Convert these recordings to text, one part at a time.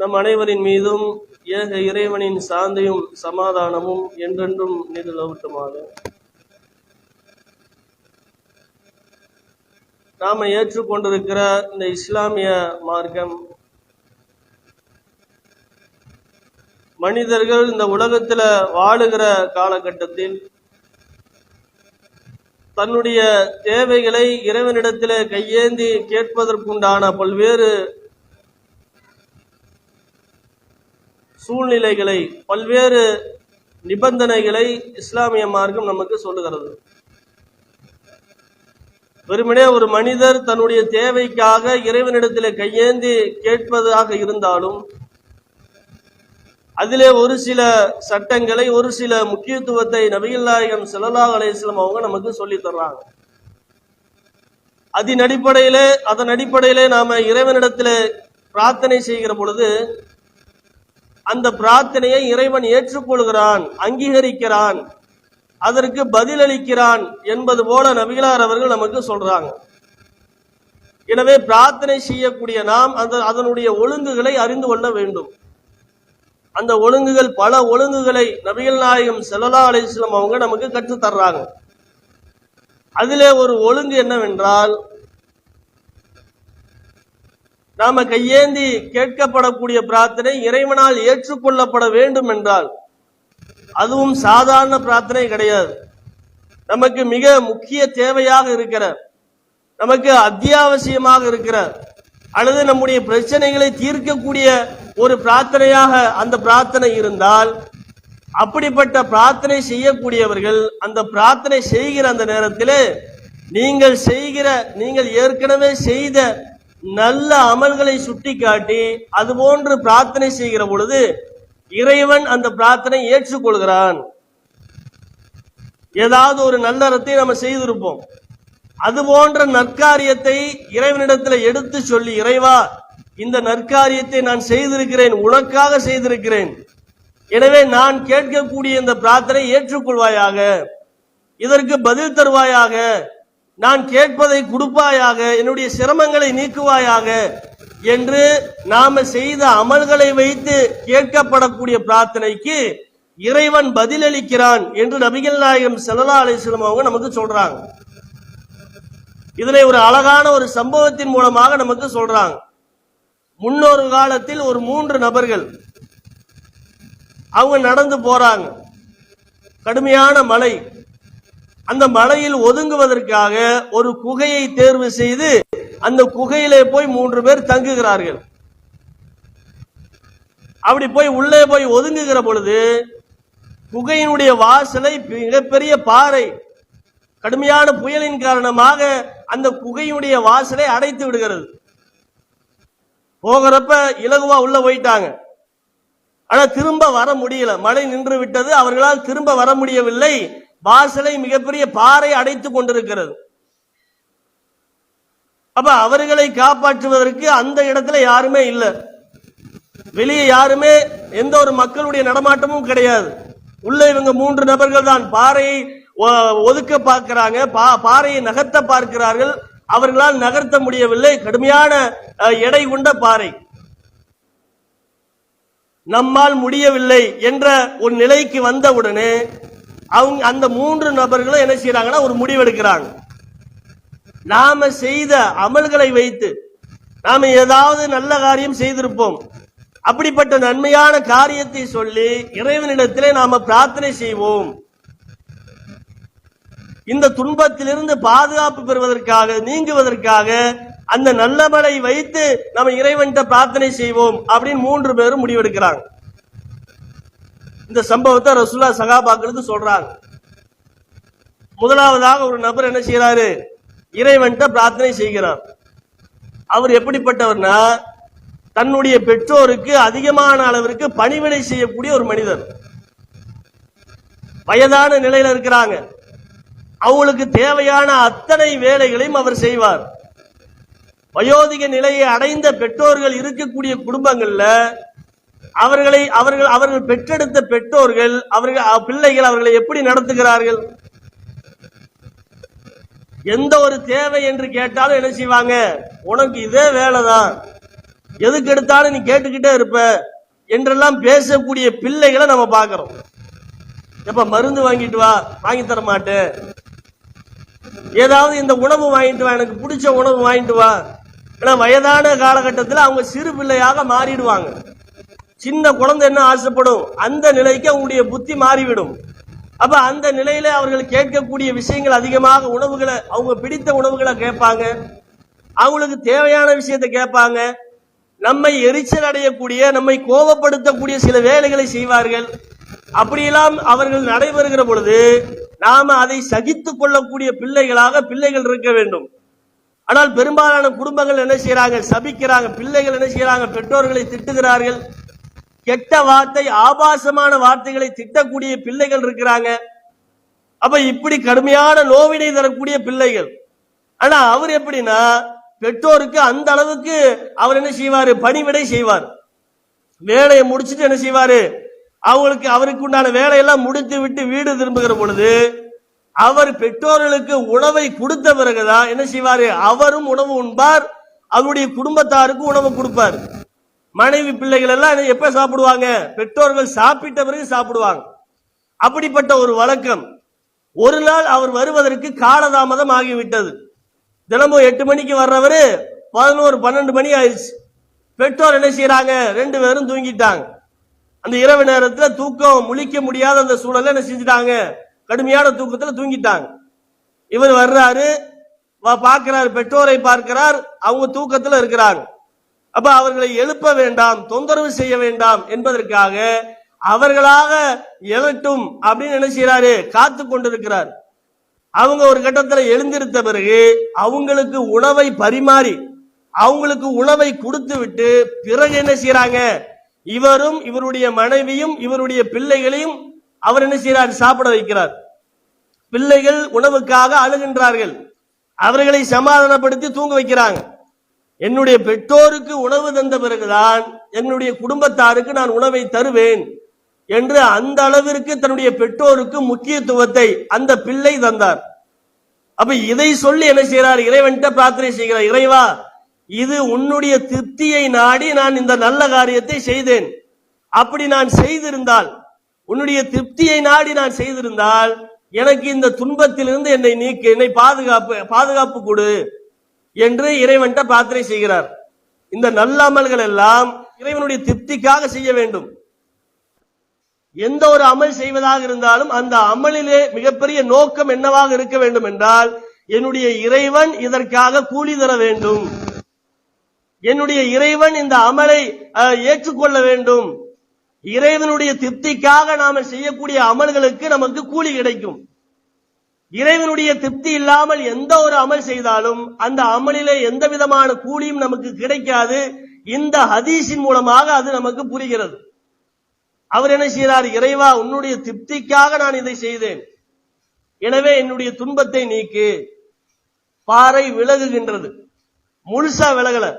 நம் அனைவரின் மீதும் ஏக இறைவனின் சாந்தியும் சமாதானமும் என்றென்றும் நிலவட்டுமாக நாம ஏற்றுக்கொண்டிருக்கிற இந்த இஸ்லாமிய மார்க்கம் மனிதர்கள் இந்த உலகத்தில் வாழுகிற காலகட்டத்தில் தன்னுடைய தேவைகளை இறைவனிடத்தில் கையேந்தி கேட்பதற்குண்டான பல்வேறு சூழ்நிலைகளை பல்வேறு நிபந்தனைகளை இஸ்லாமிய மார்க்கம் நமக்கு சொல்லுகிறது. வெறுமனே ஒரு மனிதர் தன்னுடைய தேவைக்காக இறைவனிடத்தில் கையேந்தி கேட்பதாக இருந்தாலும் அதிலே ஒரு சில சட்டங்களை ஒரு சில முக்கியத்துவத்தை நபிகள்நாயகம் நாயகம் அலையம் அவங்க நமக்கு சொல்லி தர்றாங்க. அதன் அடிப்படையிலே அதன் அடிப்படையிலே நாம இறைவனிடத்தில் பிரார்த்தனை செய்கிற பொழுது அந்த பிரார்த்தனையை இறைவன் ஏற்றுக்கொள்கிறான் அங்கீகரிக்கிறான் அதற்கு பதிலளிக்கிறான் என்பது போல நபிகளார் அவர்கள் நமக்கு சொல்றாங்க. எனவே பிரார்த்தனை செய்யக்கூடிய நாம் அந்த அதனுடைய ஒழுங்குகளை அறிந்து கொள்ள வேண்டும். அந்த ஒழுங்குகள் பல ஒழுங்குகளை நபிகள் நாயகம் செல்லலா அலைஹி அவங்க நமக்கு கற்றுத் தர்றாங்க அதிலே ஒரு ஒழுங்கு என்னவென்றால் நாம கையேந்தி கேட்கப்படக்கூடிய பிரார்த்தனை இறைவனால் ஏற்றுக்கொள்ளப்பட வேண்டும் என்றால் அதுவும் சாதாரண பிரார்த்தனை கிடையாது. நமக்கு மிக முக்கிய தேவையாக இருக்கிற நமக்கு அத்தியாவசியமாக இருக்கிற அல்லது நம்முடைய பிரச்சனைகளை தீர்க்கக்கூடிய ஒரு பிரார்த்தனையாக அந்த பிரார்த்தனை இருந்தால் அப்படிப்பட்ட பிரார்த்தனை செய்யக்கூடியவர்கள் அந்த பிரார்த்தனை செய்கிற அந்த நேரத்தில் நீங்கள் செய்கிற நீங்கள் ஏற்கனவே செய்த நல்ல அமல்களை அது போன்று பிரார்த்தனை செய்கிற பொழுது இறைவன் அந்த பிரார்த்தனை ஏற்றுக்கொள்கிறான். ஏதாவது ஒரு நல்லறத்தை நம்ம செய்திருப்போம். அது போன்ற நற்காரியத்தை இறைவனிடத்தில் எடுத்து சொல்லி இறைவா இந்த நற்காரியத்தை நான் செய்திருக்கிறேன் உனக்காக செய்திருக்கிறேன். எனவே நான் கேட்கக்கூடிய இந்த பிரார்த்தனை ஏற்றுக்கொள்வாயாக இதற்கு பதில் தருவாயாக நான் கேட்பதை கொடுப்பாயாக என்னுடைய சிரமங்களை நீக்குவாயாக என்று நாம செய்த அமல்களை வைத்து கேட்கப்படக்கூடிய பிரார்த்தனைக்கு இறைவன் பதிலளிக்கிறான் என்று நபிகள் நாயகம் ஸல்லல்லாஹு அலிஸ்லம் அவங்க நமக்கு சொல்றாங்க. இதனை ஒரு அழகான ஒரு சம்பவத்தின் மூலமாக நமக்கு சொல்றாங்க. முன்னொரு காலத்தில் ஒரு மூன்று நபர்கள் அவங்க நடந்து போறாங்க. கடுமையான மழை. அந்த மலையில் ஒதுங்குவதற்காக ஒரு குகையை தேர்வு செய்து அந்த குகையிலே போய் மூன்று பேர் தங்குகிறார்கள். அப்படி போய் உள்ளே போய் ஒதுங்குகிற பொழுது குகையினுடைய வாசலை மிகப்பெரிய பாறை கடுமையான புயலின் காரணமாக அந்த குகையுடைய வாசலை அடைத்து விடுகிறது. போகிறப்ப இலகுவா உள்ள போயிட்டாங்க. ஆனா திரும்ப வர முடியல. மழை நின்று விட்டது. அவர்களால் திரும்ப வர முடியவில்லை. வாசலை மிகப்பெரிய பாறை அடைத்துக் கொண்டிருக்கிறது. அப்ப அவர்களை காப்பாற்றுவதற்கு அந்த இடத்துல யாருமே இல்லை. வெளியே யாருமே எந்த ஒரு மக்களுடைய நடமாட்டமும் கிடையாது. உள்ள இவங்க மூன்று நபர்கள் தான். பாறையை ஒ- ஒதுக்க பார்க்கிறாங்க. பா- பாறையை நகர்த்த பார்க்கிறார்கள். அவர்களால் நகர்த்த முடியவில்லை. கடுமையான அஹ், எடை கொண்ட பாறை. நம்மால் முடியவில்லை என்ற ஒரு நிலைக்கு வந்தவுடனே அவங்க அந்த மூன்று நபர்களும் என்ன செய்யறாங்கன்னா ஒரு முடிவெடுக்கிறாங்க. நாம செய்த அமல்களை வைத்து நாம ஏதாவது நல்ல காரியம் செய்திருப்போம். அப்படிப்பட்ட நன்மையான காரியத்தை சொல்லி இறைவனிடத்திலே நாம பிரார்த்தனை செய்வோம். இந்த துன்பத்திலிருந்து பாதுகாப்பு பெறுவதற்காக நீங்குவதற்காக அந்த நல்லமலை வைத்து நம்ம இறைவன்கிட்ட பிரார்த்தனை செய்வோம் அப்படின்னு மூன்று பேரும் முடிவெடுக்கிறாங்க. இந்த சம்பவத்தை ரசுல்லா சகாபாக்களுக்கு சொல்றாங்க. முதலாவதாக ஒரு நபர் என்ன செய்யறாரு இறைவன்கிட்ட பிரார்த்தனை செய்கிறார். அவர் எப்படிப்பட்டவர்னா தன்னுடைய பெற்றோருக்கு அதிகமான அளவிற்கு பணிவிடை செய்யக்கூடிய ஒரு மனிதர். வயதான நிலையில இருக்கிறாங்க. அவங்களுக்கு தேவையான அத்தனை வேலைகளையும் அவர் செய்வார். வயோதிக நிலையை அடைந்த பெற்றோர்கள் இருக்கக்கூடிய குடும்பங்கள்ல அவர்களை அவர்கள் அவர்கள் பெற்றெடுத்த பெற்றோர்கள் அவர்கள் பிள்ளைகள் அவர்களை எப்படி நடத்துகிறார்கள்? எந்த ஒரு தேவை என்று கேட்டாலும் என்ன செய்வாங்க? உனக்கு இதே வேலைதான். எதுக்கு எடுத்தாலும் நீ கேட்டுக்கிட்டே இருப்ப. என்றெல்லாம் பேசக்கூடிய பிள்ளைகளை நம்ம பார்க்கிறோம். எப்ப மருந்து வாங்கிட்டு வா வாங்கி தர மாட்டேன். ஏதாவது இந்த உணவு வாங்கிட்டு வா எனக்கு பிடிச்ச உணவு வாங்கிட்டு வா. ஏன்னா வயதான காலகட்டத்தில் அவங்க சிறு பிள்ளையாக மாறிடுவாங்க. சின்ன குழந்தை என்ன ஆசைப்படும்? அந்த நிலைக்கு அவங்களுடைய புத்தி மாறிவிடும். அப்ப அந்த நிலையில அவர்கள் கேட்கக்கூடிய விஷயங்கள் அதிகமாக உணவுகளை அவங்க பிடித்த உணவுகளை கேட்பாங்க. அவங்களுக்கு தேவையான விஷயத்தை கேட்பாங்க. நம்மை எரிச்சல் அடையக்கூடிய நம்மை கோபப்படுத்தக்கூடிய சில வேலைகளை செய்வார்கள். அப்படியெல்லாம் அவர்கள் நடைபெறுகிற பொழுது நாம அதை சகித்துக் கொள்ளக்கூடிய பிள்ளைகளாக பிள்ளைகள் இருக்க வேண்டும். ஆனால் பெரும்பாலான குடும்பங்கள் என்ன செய்யறாங்க சபிக்கிறாங்க. பிள்ளைகள் என்ன செய்யறாங்க பெற்றோர்களை திட்டுகிறார்கள். கெட்ட வார்த்தை ஆபாசமான வார்த்தைகளை திட்டக்கூடிய பிள்ளைகள் இருக்கிறாங்க. அப்ப இப்படி கடுமையான நோவினை தரக்கூடிய பிள்ளைகள். ஆனா அவர் எப்படின்னா பெற்றோருக்கு அந்த அளவுக்கு அவர் என்ன செய்வாரு? பணிவிடை செய்வார். வேலையை முடிச்சிட்டு என்ன செய்வாரு? அவங்களுக்கு அவருக்கு உண்டான வேலையெல்லாம் முடித்து விட்டு வீடு திரும்புகிற பொழுது அவர் பெற்றோர்களுக்கு உணவை கொடுத்த பிறகுதான் என்ன செய்வாரு? அவரும் உணவு உண்பார் அவருடைய குடும்பத்தாருக்கும் உணவு கொடுப்பார். மனைவி பிள்ளைகள் எல்லாம் எப்ப சாப்பிடுவாங்க? பெற்றோர்கள் சாப்பிட்ட பிறகு சாப்பிடுவாங்க. அப்படிப்பட்ட ஒரு வழக்கம். ஒரு நாள் அவர் வருவதற்கு காலதாமதம் ஆகிவிட்டது. தினமும் எட்டு மணிக்கு வர்றவர் பதினோரு பன்னெண்டு மணி ஆயிடுச்சு. பெற்றோர் என்ன செய்யறாங்க ரெண்டு பேரும் தூங்கிட்டாங்க. அந்த இரவு நேரத்தில் தூக்கம் முழிக்க முடியாத அந்த சூழல்ல என்ன செஞ்சுட்டாங்க? கடுமையான தூக்கத்தில் தூங்கிட்டாங்க. இவர் வர்றாரு வா- பார்க்கிறார் பெற்றோரை பார்க்கிறார் அவங்க தூக்கத்தில் இருக்கிறாங்க. அப்ப அவர்களை எழுப்ப வேண்டாம் தொந்தரவு செய்ய வேண்டாம் என்பதற்காக அவர்களாக எழட்டும் அப்படின்னு என்ன செய்யறாரு காத்து கொண்டிருக்கிறார். அவங்க ஒரு கட்டத்துல எழுந்திருத்த பிறகு அவங்களுக்கு உணவை பரிமாறி அவங்களுக்கு உணவை கொடுத்து விட்டு பிறகு என்ன செய்யறாங்க இவரும் இவருடைய மனைவியும் இவருடைய பிள்ளைகளையும் அவர் என்ன செய்யறார் சாப்பிட வைக்கிறார். பிள்ளைகள் உணவுக்காக அழுகின்றார்கள். அவர்களை சமாதானப்படுத்தி தூங்க வைக்கிறாங்க. என்னுடைய பெற்றோருக்கு உணவு தந்த பிறகுதான் என்னுடைய குடும்பத்தாருக்கு நான் உணவை தருவேன் என்று அந்த அளவிற்கு தன்னுடைய பெற்றோருக்கு முக்கியத்துவத்தை அந்த பிள்ளை தந்தார். அப்ப இதை சொல்லி என்ன செய்கிறார்? இறைவன்கிட்ட பிரார்த்தனை செய்கிறார். இறைவா இது உன்னுடைய திருப்தியை நாடி நான் இந்த நல்ல காரியத்தை செய்தேன். அப்படி நான் செய்திருந்தால் உன்னுடைய திருப்தியை நாடி நான் செய்திருந்தால் எனக்கு இந்த துன்பத்திலிருந்து என்னை நீக்கு என்னை பாதுகாப்பு பாதுகாப்பு கொடு. என்று இறைவன்கிட்ட பிரார்த்தனை செய்கிறார். இந்த நல்ல அமல்கள் எல்லாம் இறைவனுடைய திருப்திக்காக செய்ய வேண்டும். எந்த ஒரு அமல் செய்வதாக இருந்தாலும் அந்த அமலிலே மிகப்பெரிய நோக்கம் என்னவாக இருக்க வேண்டும் என்றால் என்னுடைய இறைவன் இதற்காக கூலி தர வேண்டும். என்னுடைய இறைவன் இந்த அமலை அஹ், ஏற்றுக்கொள்ள வேண்டும். இறைவனுடைய திருப்திக்காக நாம செய்யக்கூடிய அமல்களுக்கு நமக்கு கூலி கிடைக்கும். இறைவனுடைய திருப்தி இல்லாமல் எந்த ஒரு அமல் செய்தாலும் அந்த அமலிலே எந்த விதமான கூலியும் நமக்கு கிடைக்காது. இந்த ஹதீஸின் மூலமாக அது நமக்கு புரிகிறது. அவர் என்ன செய்கிறார்? இறைவா உன்னுடைய திருப்திக்காக நான் இதை செய்தேன். எனவே என்னுடைய துன்பத்தை நீக்கு. பாறை விலகுகின்றது. முழுசா விலகல.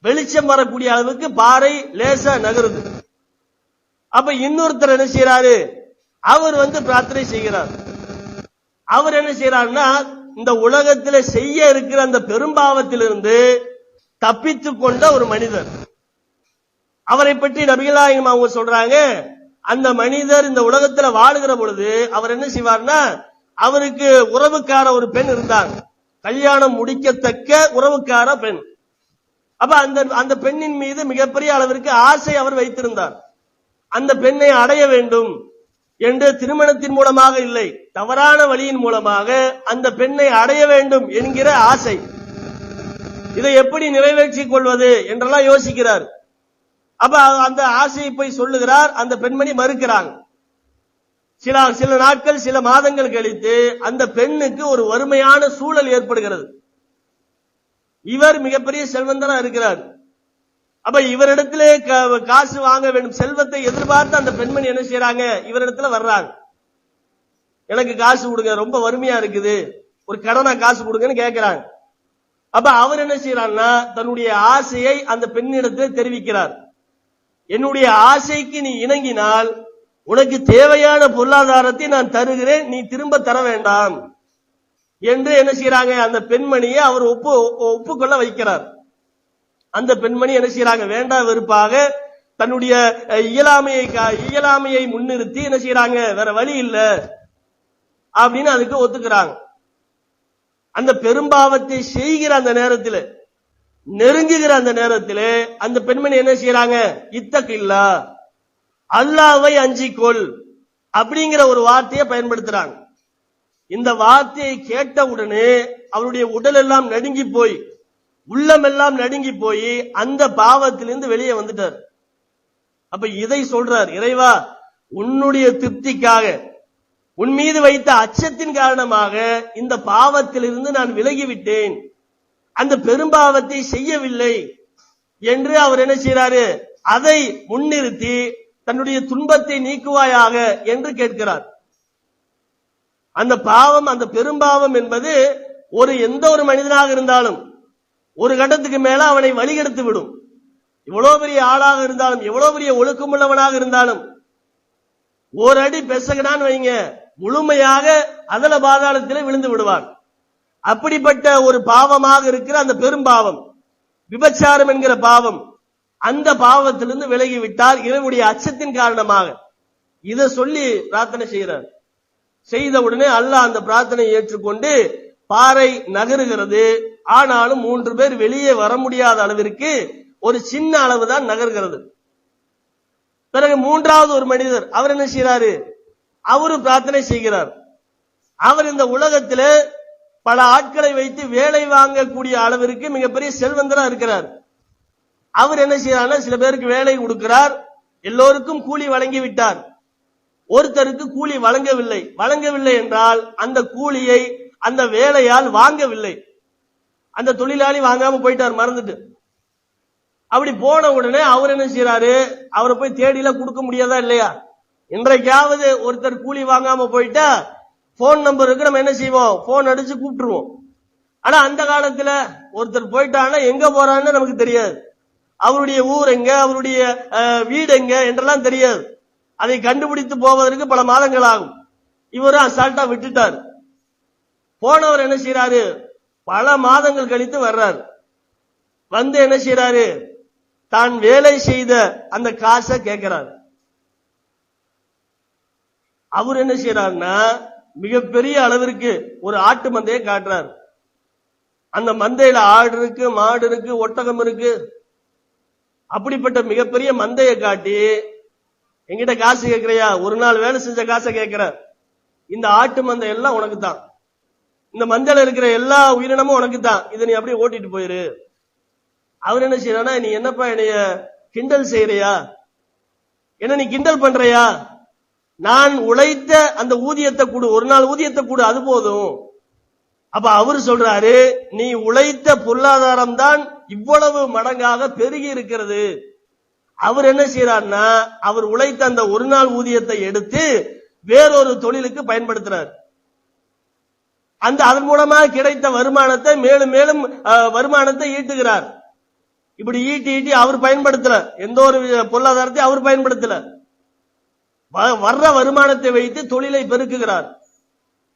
வெளிச்சம் வரக்கூடிய அளவுக்கு பாறை லேசா நகருது. அப்ப இன்னொருத்தர் என்ன செய்யறாரு அவர் வந்து பிரார்த்தனை செய்கிறார். அவர் என்ன செய்யறாருன்னா இந்த உலகத்துல செய்ய இருக்கிற அந்த பெரும்பாவத்திலிருந்து தப்பித்துக் கொண்ட ஒரு மனிதர். அவரை பற்றி நபிகளாயம் அவங்க சொல்றாங்க அந்த மனிதர் இந்த உலகத்துல வாழுகிற பொழுது அவர் என்ன செய்வார்னா அவருக்கு உறவுக்கார ஒரு பெண் இருந்தார். கல்யாணம் முடிக்கத்தக்க உறவுக்கார பெண். அப்ப அந்த அந்த பெண்ணின் மீது மிகப்பெரிய அளவிற்கு ஆசை அவர் வைத்திருந்தார். அந்த பெண்ணை அடைய வேண்டும். என்று திருமணத்தின் மூலமாக இல்லை தவறான வழியின் மூலமாக அந்த பெண்ணை அடைய வேண்டும் என்கிற ஆசை. இதை எப்படி நிறைவேற்றிக் கொள்வது என்றெல்லாம் யோசிக்கிறார். அப்ப அந்த ஆசையை போய் சொல்லுகிறார் அந்த பெண்மணி மறுக்கிறாங்க சில சில நாட்கள் சில மாதங்கள் கழித்து அந்த பெண்ணுக்கு ஒரு வறுமையான சூழல் ஏற்படுகிறது. இவர் மிகப்பெரிய செல்வந்தனா இருக்கிறார். அப்ப இவரிடத்திலே க- காசு வாங்க வேண்டும் செல்வத்தை எதிர்பார்த்து அந்த பெண்மணி என்ன செய்யறாங்க இவரிடத்துல வர்றாங்க. எனக்கு காசு கொடுங்க ரொம்ப வறுமையா இருக்குது. ஒரு கடனா காசு கொடுங்கன்னு கேட்கிறாங்க அப்ப அவர் என்ன செய்யறான்னா தன்னுடைய ஆசையை அந்த பெண்ணிடத்தில் தெரிவிக்கிறார். என்னுடைய ஆசைக்கு நீ இணங்கினால் உனக்கு தேவையான பொருளாதாரத்தை நான் தருகிறேன் நீ திரும்ப தர வேண்டாம். என்று என்ன செய்யறாங்க அந்த பெண்மணியை அவர் ஒப்பு ஒப்புக்கொள்ள வைக்கிறார். அந்த பெண்மணி என்ன செய்யறாங்க வேண்டாம் வெறுப்பாக தன்னுடைய இயலாமையை கா- இயலாமையை முன்னிறுத்தி என்ன செய்யறாங்க வேற வழி இல்ல அப்படின்னு அதுக்கு ஒத்துக்கிறாங்க. அந்த பெரும்பாவத்தை செய்கிற அந்த நேரத்தில் நெருங்குகிற அந்த நேரத்தில் அந்த பெண்மணி என்ன செய்யறாங்க இத்தக்கில்லா அல்லாவை அஞ்சிக்கொள் அப்படிங்கிற ஒரு வார்த்தையை பயன்படுத்துறாங்க. இந்த வார்த்தையை கேட்ட உடனே அவருடைய உடல் எல்லாம் நடுங்கி போய் உள்ளமெல்லாம் நடுங்கி போய் அந்த பாவத்திலிருந்து வெளியே வந்துட்டார். அப்ப இதை சொல்றார் இறைவா உன்னுடைய திருப்திக்காக உன் மீது வைத்த அச்சத்தின் காரணமாக இந்த பாவத்திலிருந்து நான் விலகிவிட்டேன். அந்த பெரும்பாவத்தை செய்யவில்லை என்று அவர் என்ன செய்யறாரு அதை முன்னிறுத்தி தன்னுடைய துன்பத்தை நீக்குவாயாக என்று கேட்கிறார். அந்த பாவம் அந்த பெரும்பாவம் என்பது ஒரு எந்த ஒரு மனிதனாக இருந்தாலும் ஒரு கட்டத்துக்கு மேல அவனை வழிகெடுத்து விடும். எவ்வளவு பெரிய ஆளாக இருந்தாலும் எவ்வளவு பெரிய ஒழுக்கமுள்ளவனாக இருந்தாலும் ஒரு அடி பெசகடான்னு வைங்க முழுமையாக அதல பாதாளத்திலே விழுந்து விடுவான். அப்படிப்பட்ட ஒரு பாவமாக இருக்கிற அந்த பெரும்பாவம் விபச்சாரம் என்கிற பாவம் அந்த பாவத்திலிருந்து விலகி விட்டார் இறைவனுடைய அச்சத்தின் காரணமாக. இதை சொல்லி பிரார்த்தனை செய்கிறார். செய்த உடனே அல்லாஹ் அந்த பிரார்த்தனையை ஏற்றுக்கொண்டு பாறை நகருகிறது. ஆனாலும் மூன்று பேர் வெளியே வர முடியாத அளவிற்கு ஒரு சின்ன அளவு தான் நகர்கிறது. பிறகு மூன்றாவது ஒரு மனிதர் அவர் என்ன செய்யறாரு அவரு பிரார்த்தனை செய்கிறார். அவர் இந்த உலகத்திலே பல ஆட்களை வைத்து வேலை வாங்கக்கூடிய அளவிற்கு மிகப்பெரிய செல்வந்தரா இருக்கிறார். அவர் என்ன செய்யறாருன்னா சில பேருக்கு வேலை கொடுக்கிறார். எல்லோருக்கும் கூலி வழங்கி விட்டார் ஒருத்தருக்கு கூலி வழங்கவில்லை. வழங்கவில்லை என்றால் அந்த கூலியை அந்த வேலையால் வாங்கவில்லை. அந்த தொழிலாளி வாங்காம போயிட்டார் மறந்துட்டு. அப்படி போன உடனே அவர் என்ன செய்யறாரு அவரை போய் தேடிலாம் கொடுக்க முடியாதா இல்லையா? இன்றைக்காவது ஒருத்தர் கூலி வாங்காம போயிட்டா போன் நம்பருக்கு நம்ம என்ன செய்வோம்? போன் அடிச்சு கூப்பிட்டுருவோம். ஆனா அந்த காலத்துல ஒருத்தர் போயிட்டாங்கன்னா எங்க போறான்னு நமக்கு தெரியாது. அவருடைய ஊர் எங்க? அவருடைய வீடு எங்க? என்றெல்லாம் தெரியாது. அதை கண்டுபிடித்து போவதற்கு பல மாதங்கள் ஆகும். இவரும் அசால்ட்டா விட்டுட்டார். போனவர் என்ன செய்யறாரு பல மாதங்கள் கழித்து வர்றாரு. வந்து என்ன செய்யறாரு தான் வேலை செய்த அந்த காசை கேட்கிறார். அவர் என்ன செய்யறாருன்னா மிகப்பெரிய அளவிற்கு ஒரு ஆட்டு மந்தையை காட்டுறார். அந்த மந்தையில ஆடு இருக்கு மாடு இருக்கு ஒட்டகம் இருக்கு. அப்படிப்பட்ட மிகப்பெரிய மந்தையை காட்டி எங்கிட்ட காசு கேட்கிறியா? ஒரு நாள் வேலை செஞ்ச காசை கேட்கிற. இந்த ஆட்டு மந்தை எல்லாம் உனக்கு தான் இந்த மஞ்சள் இருக்கிற எல்லா உயிரினமும் உனக்கு தான். இதை நீ அப்படியே ஓட்டிட்டு போயிரு. அவர் என்ன செய்யறானா நீ என்னப்பா என்னைய கிண்டல் செய்யறியா? என்ன நீ கிண்டல் பண்றியா? நான் உழைத்த அந்த ஊதியத்தை கொடு. ஒரு நாள் ஊதியத்தை கொடு அது போதும். அப்ப அவர் சொல்றாரு நீ உழைத்த பொருளாதாரம் தான் இவ்வளவு மடங்காக பெருகி இருக்கிறது. அவர் என்ன செய்யறாருன்னா அவர் உழைத்த அந்த ஒரு நாள் ஊதியத்தை எடுத்து வேறொரு தொழிலுக்கு பயன்படுத்துறாரு. அந்த அதன் மூலமாக கிடைத்த வருமானத்தை மேலும் மேலும் வருமானத்தை ஈட்டுகிறார். இப்படி ஈட்டி ஈட்டி அவர் பயன்படுத்தல எந்த ஒரு பொருளாதாரத்தை அவர் பயன்படுத்தல வ- வர்ற வருமானத்தை வைத்து தொழிலை பெருக்குகிறார்.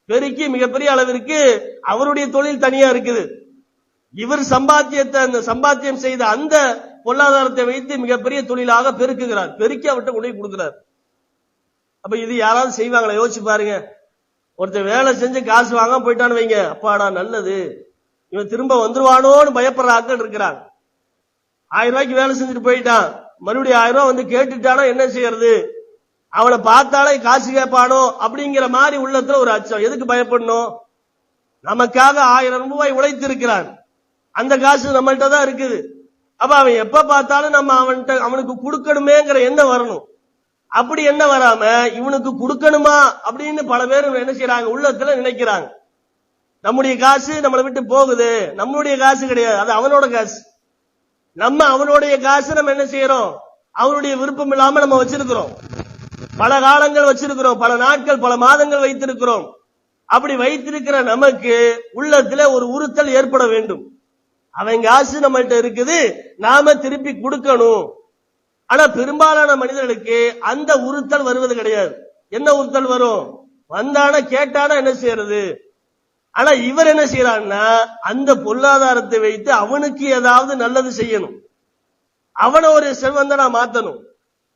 பெருக்கி மிகப்பெரிய அளவிற்கு அவருடைய தொழில் தனியா இருக்குது. இவர் சம்பாத்தியத்தை அந்த சம்பாத்தியம் செய்த அந்த பொருளாதாரத்தை வைத்து மிகப்பெரிய தொழிலாக பெருக்குகிறார். பெருக்கி அவர்கிட்ட கொண்டு கொடுக்கிறார். அப்ப இது யாராவது செய்வாங்களா? யோசிச்சு பாருங்க. ஒருத்தன் வேலை செஞ்சு காசு வாங்க போயிட்டான்னு வைங்க. அப்பாடா நல்லது. இவன் திரும்ப வந்துருவானோன்னு பயப்படுற ஆட்கள் இருக்கிறாங்க. ஆயிரம் ரூபாய்க்கு வேலை செஞ்சுட்டு போயிட்டான். மறுபடியும் ஆயிரம் ரூபாய் வந்து கேட்டுட்டானா என்ன செய்யறது? அவனை பார்த்தாலே காசு கேட்பானோ அப்படிங்கிற மாதிரி உள்ளத்துல ஒரு அச்சம். எதுக்கு பயப்படணும்? நமக்காக ஆயிரம் ரூபாய் உழைத்து இருக்கிறான் அந்த காசு நம்மள்கிட்ட தான் இருக்குது. அப்ப அவன் எப்ப பார்த்தாலும் நம்ம அவன்கிட்ட அவனுக்கு கொடுக்கணுமேங்கிற எண்ணம் வரணும். அப்படி என்ன வராம இவனுக்கு கொடுக்கணுமா அப்படின்னு பல பேர் என்ன செய்யறாங்க? உள்ளத்துல நினைக்கிறாங்க. நம்முடைய காசு நம்மளை விட்டு போகுது. நம்மளுடைய காசு கிடையாது. அது அவனோட காசு. நம்ம அவனுடைய காசு நம்ம என்ன செய்யறோம்? அவனுடைய விருப்பம் இல்லாம நம்ம வச்சிருக்கிறோம். பல காலங்கள் வச்சிருக்கிறோம். பல நாட்கள் பல மாதங்கள் வைத்திருக்கிறோம். அப்படி வைத்திருக்கிற நமக்கு உள்ளத்துல ஒரு உறுத்தல் ஏற்பட வேண்டும். அவன் காசு நம்மள்கிட்ட இருக்குது. நாம திருப்பி கொடுக்கணும். ஆனா பெரும்பாலான மனிதர்களுக்கு அந்த உறுத்தல் வருவது கிடையாது. என்ன உறுத்தல் வரும்? வந்தானா கேட்டானா என்ன செய்யறது? ஆனா இவர் என்ன செய்யறான்னா அந்த பொருளாதாரத்தை வைத்து அவனுக்கு ஏதாவது நல்லது செய்யணும். அவனை ஒரு செல்வந்தனா மாத்தணும்.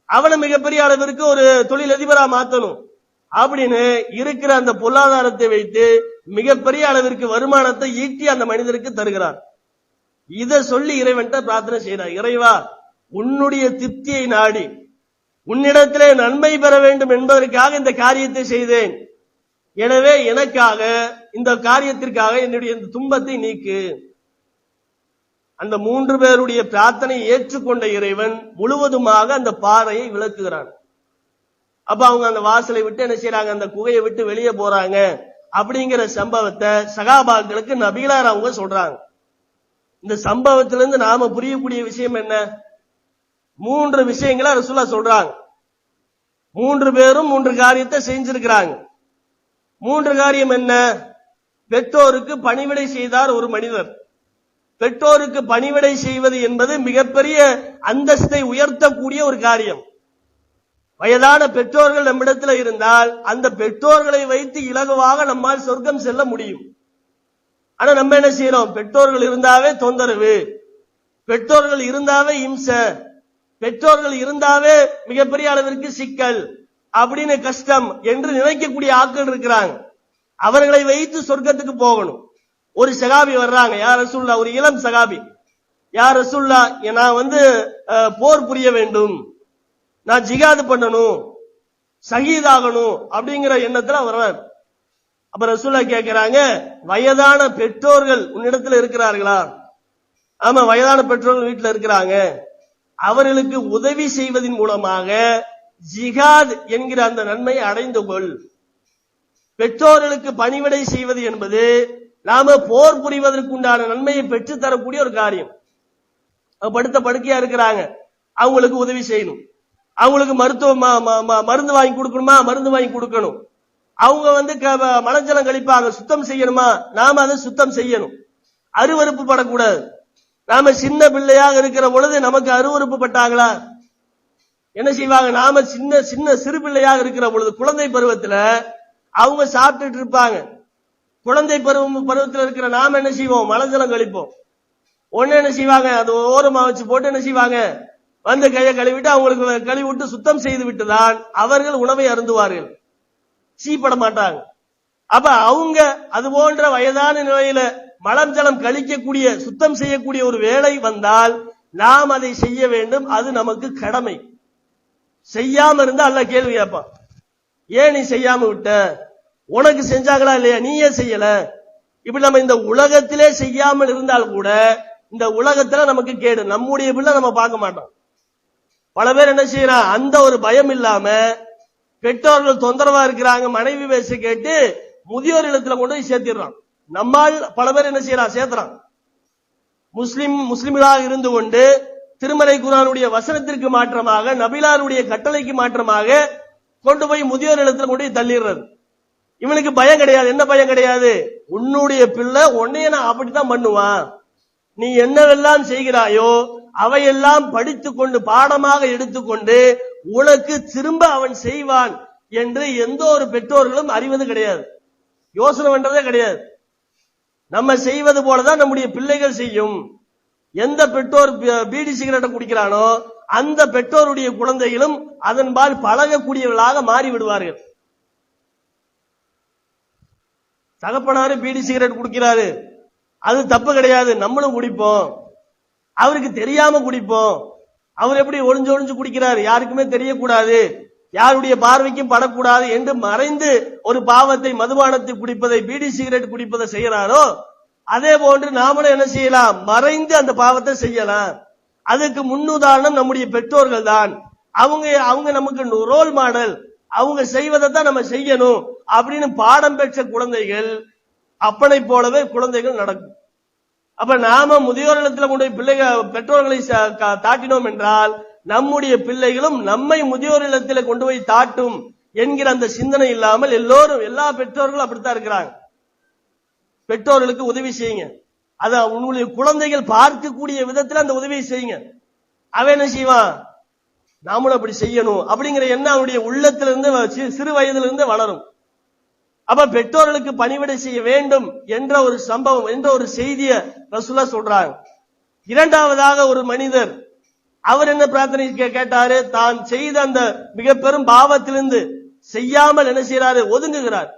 அவனை மிகப்பெரிய அளவிற்கு ஒரு தொழிலதிபரா மாத்தணும். அப்படின்னு இருக்கிற அந்த பொருளாதாரத்தை வைத்து மிகப்பெரிய அளவிற்கு வருமானத்தை ஈட்டி அந்த மனிதருக்கு தருகிறார். இதை சொல்லி இறைவன்கிட்ட பிரார்த்தனை செய்யறார் இறைவா உன்னுடைய திருப்தியை நாடி உன்னிடத்திலே நன்மை பெற வேண்டும் என்பதற்காக இந்த காரியத்தை செய்தேன். எனவே எனக்காக இந்த காரியத்திற்காக என்னுடைய இந்த துன்பத்தை நீக்கு. அந்த மூன்று பேருடைய பிரார்த்தனையை ஏற்றுக்கொண்ட இறைவன் முழுவதுமாக அந்த பாறையை விளக்குகிறான். அப்ப அவங்க அந்த வாசலை விட்டு என்ன செய்யறாங்க அந்த குகையை விட்டு வெளியே போறாங்க. அப்படிங்கிற சம்பவத்தை சகாபாக்களுக்கு நபிகளார் அவங்க சொல்றாங்க. இந்த சம்பவத்திலிருந்து நாம புரியக்கூடிய விஷயம் என்ன? மூன்று விஷயங்களை ரசூலா சொல்றாங்க. மூன்று பேரும் மூன்று காரியத்தை செஞ்சிருக்கிறாங்க. மூன்று காரியம் என்ன? பெற்றோருக்கு பணிவிடை செய்தார் ஒரு மனிதர். பெற்றோருக்கு பணிவிடை செய்வது என்பது மிகப்பெரிய அந்தஸ்தை உயர்த்தக்கூடிய ஒரு காரியம். வயதான பெற்றோர்கள் நம்மிடத்தில் இருந்தால் அந்த பெற்றோர்களை வைத்து இலகுவாக நம்மால் சொர்க்கம் செல்ல முடியும். ஆனா நம்ம என்ன செய்யறோம் பெற்றோர்கள் இருந்தாவே தொந்தரவு. பெற்றோர்கள் இருந்தாவே இம்சை. பெற்றோர்கள் இருந்தாவே மிகப்பெரிய அளவிற்கு சிக்கல். அப்படின்னு கஷ்டம் என்று நினைக்கக்கூடிய ஆட்கள் இருக்கிறாங்க. அவர்களை வைத்து சொர்க்கத்துக்கு போகணும். ஒரு சகாபி வர்றாங்க. யார் ரசூல்லா ஒரு இளம் சகாபி. யார் ரசூல்லா நான் வந்து போர் புரிய வேண்டும். நான் ஜிகாது பண்ணணும். சகிதாகணும் அப்படிங்கிற எண்ணத்துல வர்றார். அப்ப ரசூல்லா கேட்கிறாங்க வயதான பெற்றோர்கள் உன்னிடத்துல இருக்கிறார்களா? ஆமா வயதான பெற்றோர்கள் வீட்டுல இருக்கிறாங்க. அவர்களுக்கு உதவி செய்வதன் மூலமாக ஜிகாத் என்கிற அந்த நன்மை அடைந்து கொள். பெற்றோர்களுக்கு பணிவிடை செய்வது என்பது நாம போர் புரிவதற்கு உண்டான நன்மையை பெற்று தரக்கூடிய ஒரு காரியம். படுத்த படுக்கையா இருக்கிறாங்க. அவங்களுக்கு உதவி செய்யணும். அவங்களுக்கு மருத்துவ ம- ம- ம- மருந்து வாங்கி கொடுக்கணுமா? மருந்து வாங்கி கொடுக்கணும். அவங்க வந்து க- மலஜலம் கழிப்பாங்க. சுத்தம் செய்யணுமா? நாம அதை சுத்தம் செய்யணும். அருவருப்பு படக்கூடாது. நாம சின்ன பிள்ளையாக இருக்கிற பொழுது நமக்கு அருவறுப்பு பட்டாங்களா என்ன செய்வாங்க? நாம சின்ன சின்ன சிறு பிள்ளையாக இருக்கிற பொழுது குழந்தை பருவத்துல அவங்க சாப்பிட்டுட்டு இருப்பாங்க. குழந்தை பருவம் பருவத்துல இருக்கிற நாம என்ன செய்வோம்? மலஜலம் கழிப்போம். ஒன்னு என்ன செய்வாங்க? அது ஓரமா வச்சு போட்டு என்ன செய்வாங்க? வந்து கையை கழுவிட்டு அவங்களுக்கு கழுவி விட்டு சுத்தம் செய்து விட்டுதான் அவர்கள் உணவை அருந்துவார்கள். சீப்பட மாட்டாங்க அப்ப அவங்க அது போன்ற வயதான நிலையில மலம் ஜலம் கழிக்கக்கூடிய சுத்தம் செய்யக்கூடிய ஒரு வேலை வந்தால் நாம் அதை செய்ய வேண்டும். அது நமக்கு கடமை. செய்யாம இருந்தா அல்ல கேள்வி கேட்பான். ஏன் நீ செய்யாம விட்ட? உனக்கு செஞ்சாங்களா இல்லையா? நீ ஏன் செய்யல. இப்படி நம்ம இந்த உலகத்திலே செய்யாமல் இருந்தால் கூட இந்த உலகத்துல நமக்கு கேடு. நம்முடைய பிள்ளை நம்ம பார்க்க மாட்டோம். பல பேர் என்ன செய்யறான் அந்த ஒரு பயம் இல்லாம பெற்றோர்கள் தொந்தரவா இருக்கிறாங்க மனைவி பேச கேட்டு முதியோர் இடத்துல கொண்டு போய் சேர்த்திடுறான் நம்மால் பல பேர் என்ன செய்யறான் சேர்த்துறான் முஸ்லிம் முஸ்லிம்களாக இருந்து கொண்டு திருமலை குரானுடைய வசனத்திற்கு மாற்றமாக நபிலாருடைய கட்டளைக்கு மாற்றமாக கொண்டு போய் முதியோர் இடத்துல கொண்டு போய் தள்ளிடுறது. இவனுக்கு பயம் கிடையாது. என்ன பயம் கிடையாது? உன்னுடைய பிள்ளை உன்னைய நான் அப்படித்தான் பண்ணுவான். நீ என்னவெல்லாம் செய்கிறாயோ அவையெல்லாம் படித்துக் கொண்டு பாடமாக எடுத்துக்கொண்டு உனக்கு திரும்ப அவன் செய்வான் என்று எந்த ஒரு பெற்றோர்களும் அறிவது கிடையாது. யோசனை பண்றதே கிடையாது. நம்ம செய்வது போலதான் நம்முடைய பிள்ளைகள் செய்யும். எந்த பெற்றோர் பீடி சிகரெட்டை குடிக்கிறானோ அந்த பெற்றோருடைய குழந்தைகளும் அதன்பால் பழகக்கூடியவர்களாக மாறி விடுவார்கள் தகப்பனாரு பீடி சிகரெட் குடிக்கிறாரு. அது தப்பு கிடையாது நம்மளும் குடிப்போம். அவருக்கு தெரியாம குடிப்போம். அவர் எப்படி ஒளிஞ்சு ஒளிஞ்சு குடிக்கிறாரு யாருக்குமே தெரியக்கூடாது. யாருடைய பார்வைக்கும் படக்கூடாது என்று மறைந்து ஒரு பாவத்தை மதுபானத்தை குடிப்பதை பீடி சிகரெட் குடிப்பதை செய்யறாரோ அதே போன்று நாமளும் என்ன செய்யலாம்? மறைந்து அந்த பாவத்தை செய்யலாம். அதுக்கு முன்னுதாரணம் நம்முடைய பெற்றோர்கள் தான். அவங்க அவங்க நமக்கு ரோல் மாடல் அவங்க செய்வதை தான் நம்ம செய்யணும் அப்படின்னு பாடம் பெற்ற குழந்தைகள் அப்பனை போலவே குழந்தைகள் நடக்கும். அப்ப நாம முதியோர் இடத்துல கொண்டு போய் பிள்ளைகள் பெற்றோர்களை தாட்டினோம் என்றால் நம்முடைய பிள்ளைகளும் நம்மை முதியோர் இல்லத்தில் கொண்டு போய் தாட்டும் என்கிற அந்த சிந்தனை இல்லாமல் எல்லோரும் எல்லா பெற்றோர்களும் அப்படித்தான் இருக்கிறாங்க. பெற்றோர்களுக்கு உதவி செய்யுங்க. அத உங்களுடைய குழந்தைகள் பார்க்கக்கூடிய விதத்துல அந்த உதவியை செய்யுங்க. அவன் என்ன செய்வான்? நாமளும் அப்படி செய்யணும் அப்படிங்கிற எண்ணம் அவனுடைய உள்ளத்திலிருந்து சிறு வயதிலிருந்து வளரும். அப்ப பெற்றோர்களுக்கு பணிவிடை செய்ய வேண்டும் என்ற ஒரு சம்பவம் என்ற ஒரு செய்தியை ரசூலா சொல்றாங்க. இரண்டாவதாக ஒரு மனிதர் அவர் என்ன பிரார்த்தனை கே- கேட்டாரு? தான் செய்த அந்த மிக பெரும் பாவத்திலிருந்து செய்யாமல் என்ன செய்யறாரு ஒதுங்குகிறார்.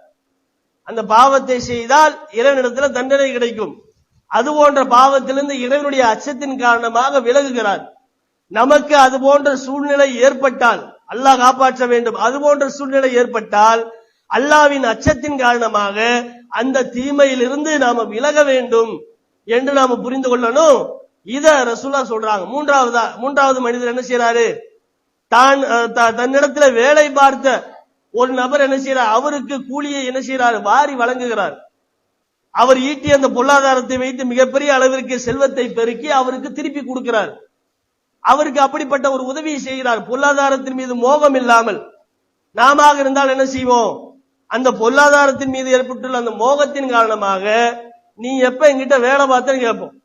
அந்த பாவத்தை செய்தால் இறைவனிடத்துல தண்டனை கிடைக்கும். அது போன்ற பாவத்திலிருந்து இறைவனுடைய அச்சத்தின் காரணமாக விலகுகிறார். நமக்கு அது போன்ற சூழ்நிலை ஏற்பட்டால் அல்லாஹ் காப்பாற்ற வேண்டும். அது போன்ற சூழ்நிலை ஏற்பட்டால் அல்லாவின் அச்சத்தின் காரணமாக அந்த தீமையிலிருந்து நாம விலக வேண்டும் என்று நாம புரிந்து கொள்ளணும். இத ரசூலா சொல்றாங்க. மூன்றாவதா மூன்றாவது மனிதர் என்ன செய்யறாரு தான் த- தன்னிடத்துல வேலை பார்த்த ஒரு நபர் என்ன செய்யறார் அவருக்கு கூலியை என்ன செய்யறாரு வாரி வழங்குகிறார். அவர் ஈட்டிய அந்த பொருளாதாரத்தை வைத்து மிகப்பெரிய அளவிற்கு செல்வத்தை பெருக்கி அவருக்கு திருப்பி கொடுக்கிறார். அவருக்கு அப்படிப்பட்ட ஒரு உதவியை செய்கிறார். பொருளாதாரத்தின் மீது மோகம் இல்லாமல் நாம இருந்தால் என்ன செய்வோம்? அந்த பொருளாதாரத்தின் மீது ஏற்பட்டுள்ள அந்த மோகத்தின் காரணமாக நீ எப்ப எங்கிட்ட வேலை பார்த்தேன்னு கேட்போம்.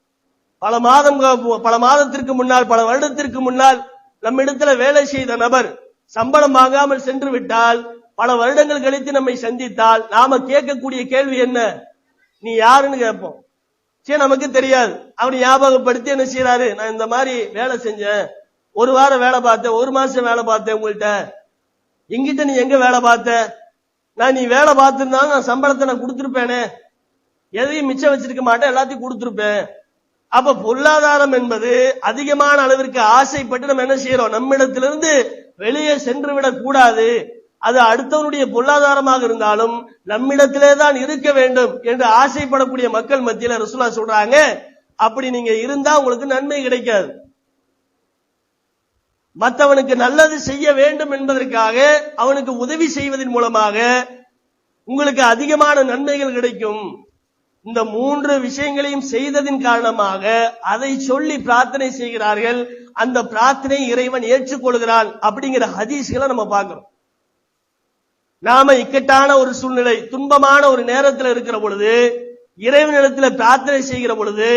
பல மாதம் பல மாதத்திற்கு முன்னால் பல வருடத்திற்கு முன்னால் நம்மிடத்துல வேலை செய்த நபர் சம்பளம் வாங்காமல் சென்று விட்டால் பல வருடங்கள் கழித்து நம்மை சந்தித்தால் நாம கேட்கக்கூடிய கேள்வி என்ன? நீ யாருன்னு கேட்போம். சரி நமக்கு தெரியாது. அவர் ஞாபகப்படுத்தி என்ன செய்யறாரு நான் இந்த மாதிரி வேலை செஞ்சேன். ஒரு வாரம் வேலை பார்த்தேன். ஒரு மாசம் வேலை பார்த்தேன் உங்கள்கிட்ட எங்கிட்ட நீ எங்க வேலை பார்த்த? நான் நீ வேலை பார்த்திருந்தாலும் நான் சம்பளத்தை நான் கொடுத்துருப்பேனே. எதையும் மிச்சம் வச்சிருக்க மாட்டேன். எல்லாத்தையும் கொடுத்துருப்பேன். அப்ப பொருளாதாரம் என்பது அதிகமான அளவிற்கு ஆசைப்பட்டு நம்ம என்ன செய்யறோம்? நம்மிடத்திலிருந்து வெளியே சென்று விடக் கூடாது. அது அடுத்தவனுடைய பொருளாதாரமாக இருந்தாலும் நம்மிடத்திலே தான் இருக்க வேண்டும் என்று ஆசைப்படக்கூடிய மக்கள் மத்தியில ரசூலா சொல்றாங்க. அப்படி நீங்க இருந்தா உங்களுக்கு நன்மை கிடைக்காது. மற்றவனுக்கு நல்லது செய்ய வேண்டும் என்பதற்காக அவனுக்கு உதவி செய்வதன் மூலமாக உங்களுக்கு அதிகமான நன்மைகள் கிடைக்கும். இந்த மூன்று விஷயங்களையும் செய்ததின் காரணமாக அதை சொல்லி பிரார்த்தனை செய்கிறார்கள். அந்த பிரார்த்தனை இறைவன் ஏற்றுக்கொள்கிறான் அப்படிங்கிற ஹதீஸ்களை நம்ம பார்க்கிறோம். நாம இக்கட்டான ஒரு சூழ்நிலை துன்பமான ஒரு நேரத்தில் இருக்கிற பொழுது இறைவனிடத்தில் பிரார்த்தனை செய்கிற பொழுது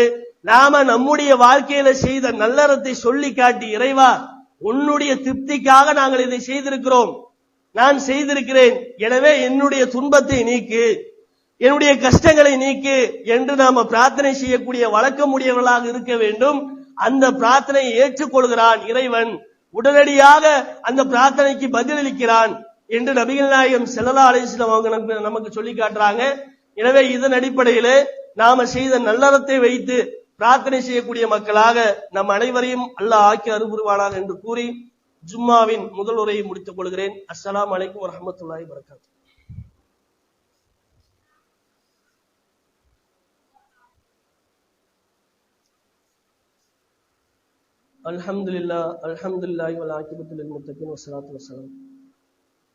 நாம நம்முடைய வாழ்க்கையில செய்த நல்லறத்தை சொல்லி காட்டி இறைவா உன்னுடைய திருப்திக்காக நாங்கள் இதை செய்திருக்கிறோம். நான் செய்திருக்கிறேன். எனவே என்னுடைய துன்பத்தை நீக்கு. என்னுடைய கஷ்டங்களை நீக்கு என்று நாம பிரார்த்தனை செய்யக்கூடிய வழக்கமுடையவர்களாக இருக்க வேண்டும். அந்த பிரார்த்தனையை ஏற்றுக்கொள்கிறான் இறைவன். உடனடியாக அந்த பிரார்த்தனைக்கு பதிலளிக்கிறான் என்று நபிகள் நாயகம் செல்லலா அலிஸ்லாம் அவங்க நமக்கு- சொல்லி காட்டுறாங்க. எனவே இதன் அடிப்படையில நாம செய்த நல்லறத்தை வைத்து பிரார்த்தனை செய்யக்கூடிய மக்களாக நம் அனைவரையும் அல்லாஹ் ஆக்கி அருபுரிவானான் என்று கூறி ஜும்மாவின் முதல் உரையை முடித்துக் கொள்கிறேன். அஸ்லாம் அலைக்கும் வரமத்துல்லாய் வரகாத்து அல்ஹம்துல்லா அல்ஹம்துல்லாஹி வல் ஆகிபத்து முத்தகின் வஸ்ஸலாத்து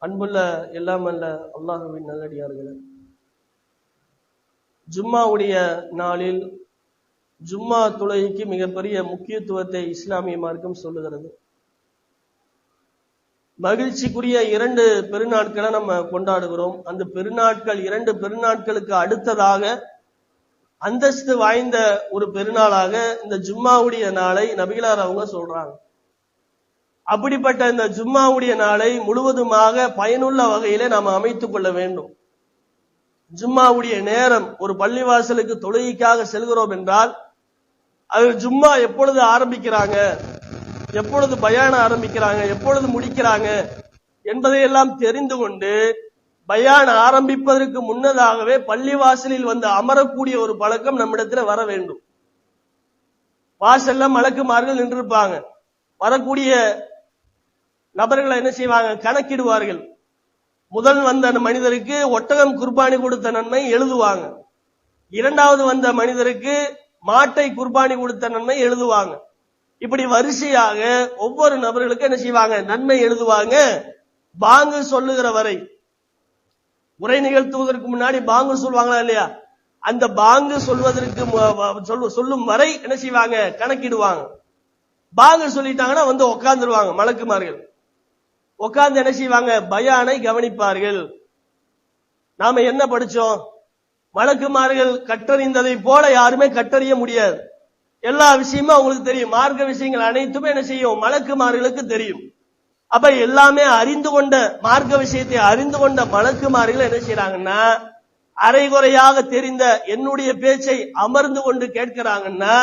அன்புள்ள எல்லாம் அல்ல அல்லாஹுவின் நல்லடியார்களே. ஜும்மாவுடைய நாளில் ஜும்மா துளைக்கு மிகப்பெரிய முக்கியத்துவத்தை இஸ்லாமிய மார்க்கம் சொல்லுகிறது. மகிழ்ச்சிக்குரிய இரண்டு பெருநாட்களை நம்ம கொண்டாடுகிறோம். அந்த பெருநாட்கள் இரண்டு பெருநாட்களுக்கு அடுத்ததாக அந்தஸ்து வாய்ந்த ஒரு பெருநாளாக இந்த ஜும்மாவுடைய நாளை நபிகளார் அவங்க சொல்றாங்க. அப்படிப்பட்ட இந்த ஜும்மாவுடைய நாளை முழுவதுமாக பயனுள்ள வகையிலே நாம் அமைத்துக் கொள்ள வேண்டும். ஜும்மாவுடைய நேரம் ஒரு பள்ளிவாசலுக்கு தொழுகைக்காக செல்கிறோம் என்றால் அது ஜும்மா எப்பொழுது ஆரம்பிக்கிறாங்க எப்பொழுது பயான ஆரம்பிக்கிறாங்க எப்பொழுது முடிக்கிறாங்க என்பதையெல்லாம் தெரிந்து கொண்டு பயான் ஆரம்பிப்பதற்கு முன்னதாகவே பள்ளிவாசலில் வந்து அமரக்கூடிய ஒரு பழக்கம் நம்மிடத்துல வர வேண்டும். வாசல்ல மலக்குமார்கள் நின்றிருப்பாங்க. வரக்கூடிய நபர்களை என்ன செய்வாங்க? கணக்கிடுவார்கள். முதல் வந்த மனிதருக்கு ஒட்டகம் குர்பானி கொடுத்த நன்மை எழுதுவாங்க. இரண்டாவது வந்த மனிதருக்கு மாட்டை குர்பானி கொடுத்த நன்மை எழுதுவாங்க. இப்படி வரிசையாக ஒவ்வொரு நபர்களுக்கும் என்ன செய்வாங்க? நன்மை எழுதுவாங்க. பாங்கு சொல்லுகிற வரை உரை நிகழ்த்துவதற்கு முன்னாடி பாங்கு சொல்லுவாங்களா இல்லையா? அந்த பாங்கு சொல்வதற்கு சொல்லும் வரை என்ன செய்வாங்க? கணக்கிடுவாங்க. பாங்கு சொல்லிட்டாங்கன்னா வந்து உட்காந்துருவாங்க மலக்குமார்கள். உட்கார்ந்து என்ன செய்வாங்க? பயானை கவனிப்பார்கள். நாம என்ன படிச்சோம்? மலக்குமார்கள் கற்றறிந்ததை போல யாருமே கற்றறிய முடியாது. எல்லா விஷயமும் அவங்களுக்கு தெரியும். மார்க்க விஷயங்கள் அனைத்துமே என்ன செய்யும்? மலக்குமார்களுக்கு தெரியும். அப்ப எல்லாமே அறிந்து கொண்ட மார்க்க விஷயத்தை அறிந்து கொண்ட மலக்குமார்கள் என்ன செய்யறாங்கன்னா அரைகுறையாக தெரிந்த என்னுடைய பேச்சை அமர்ந்து கொண்டு கேட்கிறாங்கன்னா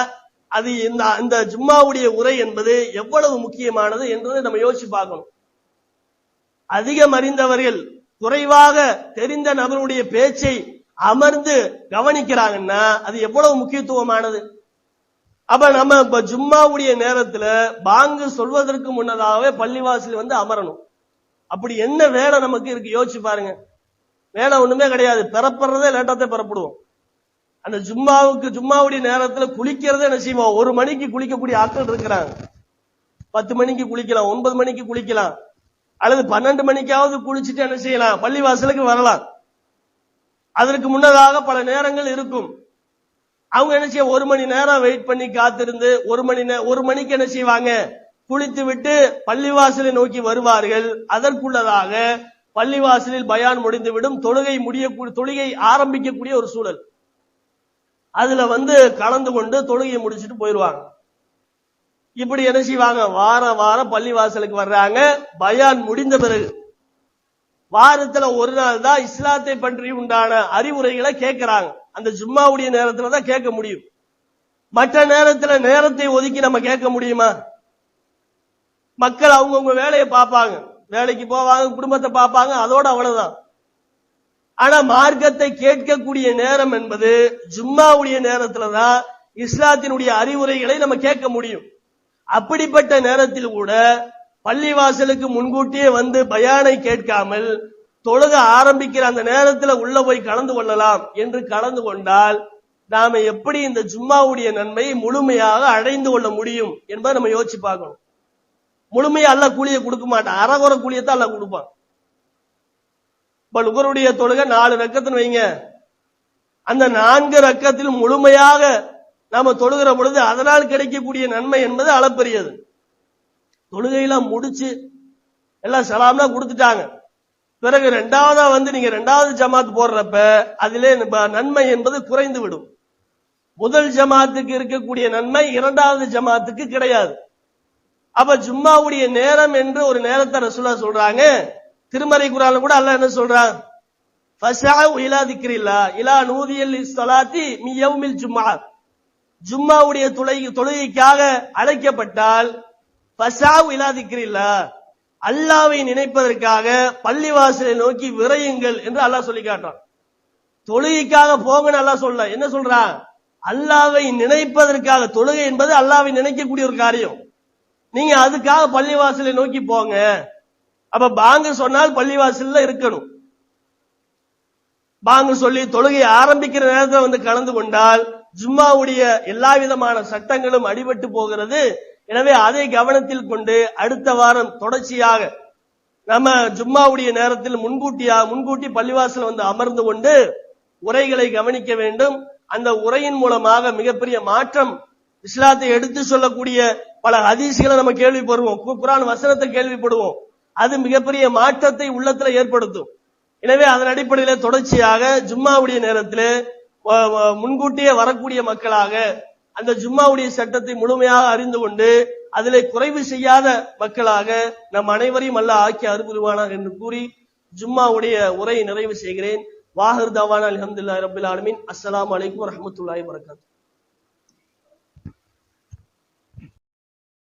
அது இந்த இந்த ஜும்மாவுடைய உரை என்பது எவ்வளவு முக்கியமானது என்பதை நம்ம யோசிச்சு பார்க்கணும். அதிகம் அறிந்தவர்கள் குறைவாக தெரிந்த நபருடைய பேச்சை அமர்ந்து கவனிக்கிறாங்கன்னா அது எவ்வளவு முக்கியத்துவமானது? அப்ப நம்ம இப்ப ஜும்மாவுடைய நேரத்துல பாங்கு சொல்வதற்கு முன்னதாகவே பள்ளிவாசல் வந்து அமரணும். அப்படி என்ன வேலை நமக்கு இருக்கு? யோசிச்சு பாருங்க. வேலை ஒண்ணுமே கிடையாது. பிறப்படுறதே லேட்டாத்தே பிறப்படுவோம். அந்த ஜும்மாவுக்கு ஜும்மாவுடைய நேரத்துல குளிக்கிறதே என்ன செய்வோம் ஒரு மணிக்கு குளிக்கக்கூடிய ஆட்கள் இருக்கிறாங்க. பத்து மணிக்கு குளிக்கலாம் ஒன்பது மணிக்கு குளிக்கலாம் அல்லது பன்னெண்டு மணிக்காவது குளிச்சுட்டு என்ன செய்யலாம்? பள்ளிவாசலுக்கு வரலாம். அதற்கு முன்னதாக பல நேரங்கள் இருக்கும். அவங்க என்ன செய்ய ஒரு மணி நேரம் வெயிட் பண்ணி காத்திருந்து ஒரு மணி ஒரு மணிக்கு என்ன செய்வாங்க? குளித்து விட்டு பள்ளிவாசலை நோக்கி வருவார்கள். அதற்குள்ளதாக பள்ளிவாசலில் பயான் முடிந்துவிடும். தொழுகை முடிய தொழுகை ஆரம்பிக்கக்கூடிய ஒரு சூழல். அதுல வந்து கலந்து கொண்டு தொழுகையை முடிச்சிட்டு போயிருவாங்க. இப்படி என்ன செய்வாங்க? வாரம் வாரம் பள்ளிவாசலுக்கு வர்றாங்க. பயான் முடிந்த பிறகு வாரத்துல ஒரு நாள் தான் இஸ்லாத்தை பற்றி உண்டான அறிவுரைகளை கேட்கிறாங்க. அந்த ஜும்மாவுடைய நேரத்துல தான் கேட்க முடியும். மற்ற நேரத்துல நேரத்தை ஒதுக்கி நம்ம கேட்க முடியுமா? மக்கள் அவங்கவுங்க வேலையை பார்ப்பாங்க. வேலைக்கு போவாங்க குடும்பத்தை பார்ப்பாங்க அதோட அவ்வளவுதான். ஆனா மார்க்கத்தை கேட்கக்கூடிய நேரம் என்பது ஜும்மாவுடைய நேரத்துல தான் இஸ்லாத்தினுடைய அறிவுரைகளை நம்ம கேட்க முடியும். அப்படிப்பட்ட நேரத்தில் கூட பள்ளிவாசலுக்கு முன்கூட்டியே வந்து பயானை கேட்காமல் தொழுக ஆரம்பிக்கிற அந்த நேரத்துல உள்ள போய் கலந்து கொள்ளலாம் என்று கலந்து கொண்டால் நாம எப்படி இந்த ஜும்மாவுடைய நன்மையை முழுமையாக அடைந்து கொள்ள முடியும் என்பதை நம்ம யோசிச்சு பார்க்கணும். முழுமையா அல்ல கூலியை கொடுக்க மாட்டான். அறகுறை கூலியத்தான் அல்ல கொடுப்பான். இப்ப நுகருடைய தொழுகை நாலு ரக்கத்துன்னு வைங்க. அந்த நான்கு ரக்கத்தில் முழுமையாக நாம தொழுகிற பொழுது அதனால் கிடைக்கக்கூடிய நன்மை என்பது அளப்பெரியது. தொழுகையெல்லாம் முடிச்சு எல்லாம் சலாம்லாம் கொடுத்துட்டாங்க. பிறகு ரெண்டாவதா வந்து நீங்க ரெண்டாவது ஜமாத் போடுறப்ப அதிலே நன்மை என்பது குறைந்து விடும் முதல் ஜமாத்துக்கு இருக்கக்கூடிய நன்மை இரண்டாவது ஜமாத்துக்கு கிடையாது. அப்ப ஜும்மாவுடைய நேரம் என்று ஒரு நேரத்தை ரசூலா சொல்றாங்க. திருமறை குரான்ல கூட அல்ல என்ன சொல்றான் இலா திக்ரில்லா இலா நூதியல் ஸலாத்தி மியவுமில் ஜும்மா. ஜும்மாவுடைய தொலை தொழுகைக்காக அழைக்கப்பட்டால் ஃபஸாஉ இலா திக்ரில்லா அல்லாவை நினைப்பதற்காக பள்ளிவாசலை நோக்கி விரையுங்கள் என்று அல்லாஹ் சொல்லி காட்டுறான். தொழுகைக்காக போங்கன்னு அல்லாஹ் சொல்ல என்ன சொல்றான் அல்லாவை நினைப்பதற்காக தொழுகை என்பது அல்லாவை நினைக்கக்கூடிய ஒரு காரியம். நீங்க அதுக்காக பள்ளிவாசலை நோக்கி போங்க. அப்ப பாங்கு சொன்னால் பள்ளிவாசல்ல இருக்கணும். பாங்கு சொல்லி தொழுகை ஆரம்பிக்கிற நேரத்தில் வந்து கலந்து கொண்டால் ஜும்மாவுடைய எல்லா விதமான சட்டங்களும் அடிபட்டு போகிறது. எனவே அதை கவனத்தில் கொண்டு அடுத்த வாரம் தொடர்ச்சியாக நம்ம ஜும்மாவுடைய நேரத்தில் முன்கூட்டியா முன்கூட்டி பள்ளிவாசல் வந்து அமர்ந்து கொண்டு உரைகளை கவனிக்க வேண்டும். அந்த உரையின் மூலமாக மிகப்பெரிய மாற்றம் இஸ்லாத்தை எடுத்து சொல்லக்கூடிய பல ஹதீஸ்களை நம்ம கேள்விப்படுவோம். குரான் வசனத்தை கேள்விப்படுவோம். அது மிகப்பெரிய மாற்றத்தை உள்ளத்துல ஏற்படுத்தும். எனவே அதன் அடிப்படையில தொடர்ச்சியாக ஜும்மாவுடைய நேரத்திலே முன்கூட்டியே வரக்கூடிய மக்களாக அந்த ஜும்மாவுடைய சட்டத்தை முழுமையாக அறிந்து கொண்டு அதிலே குறைவு செய்யாத மக்களாக நம் அனைவரையும் அல்ல ஆக்கி அருள்புரிவானார் என்று கூறி ஜும்மாவுடைய உரையை நிறைவு செய்கிறேன். வாஹர் தவான் அலமதுல்லா ரப்பில் ஆலமீன். அஸ்லாம் அலைக்கும் வரமத்துல்லாய் வரகாத்து